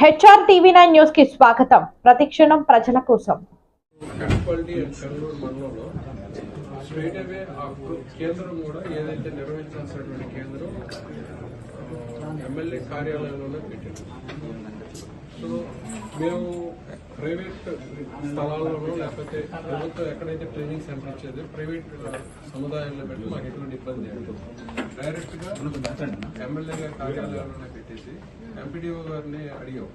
HR TV nine న్యూస్కి స్వాగతం. ప్రతిక్షణం ప్రజల కోసం. స్ట్రైట్ అవే ఆ కేంద్రం కూడా ఏదైతే నిర్వహించాల్సినటువంటి కేంద్రం ఎమ్మెల్యే కార్యాలయంలోనే పెట్టాడు సో మేము ప్రైవేట్ స్థలాల్లోనూ లేకపోతే ప్రభుత్వం ఎక్కడైతే ట్రైనింగ్ సెంటర్ ఇచ్చేది ప్రైవేట్ సముదాయాల్లో పెట్టి మాకు ఎటువంటి ఇబ్బంది లేదు. డైరెక్ట్గా ఎమ్మెల్యే గారి కార్యాలయంలోనే పెట్టేసి ఎంపీడీఓ గారిని అడిగాం.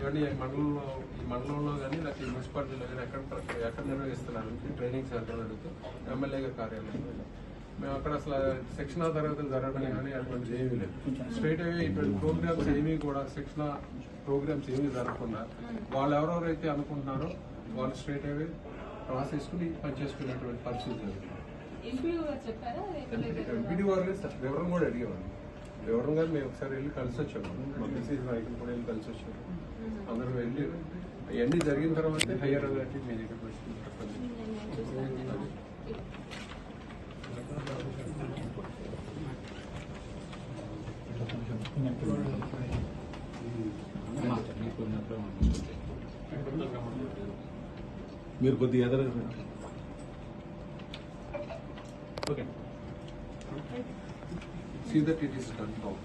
ఇవన్నీ మండలంలో ఈ మండలంలో కానీ లేకపోతే మున్సిపాలిటీలో కానీ ఎక్కడ ఎక్కడ నిర్వహిస్తున్నారు? ట్రైనింగ్ సెంటర్ అడుగుతూ ఎమ్మెల్యే గారి కార్యాలయంలో వెళ్ళాం. మేము అక్కడ అసలు శిక్షణ తరగతులు జరగడం కానీ అటువంటి ఏమీ లేదు. స్ట్రైట్ అవే ఇటువంటి ప్రోగ్రామ్స్ ఏమీ కూడా శిక్షణ ప్రోగ్రామ్స్ ఏమీ జరగకుండా వాళ్ళు ఎవరెవరైతే అనుకుంటున్నారో వాళ్ళు స్ట్రైట్ అవే క్రాస్ చేసుకుని పనిచేసుకునేటువంటి పరిస్థితి జరిగింది ఎంపీడీ వారు వివరం కూడా అడిగేవాళ్ళు. వివరం గారు మేము ఒకసారి వెళ్ళి కలిసి వచ్చాము. మా బీసీ నాయకులు కూడా వెళ్ళి కలిసి వచ్చాము అందరూ వెళ్ళి అవన్నీ జరిగిన తర్వాత హయ్యర్ అథారిటీ మీ దగ్గరికి వచ్చి మీరు కొద్దిగా ఎదర okay see that it is confirm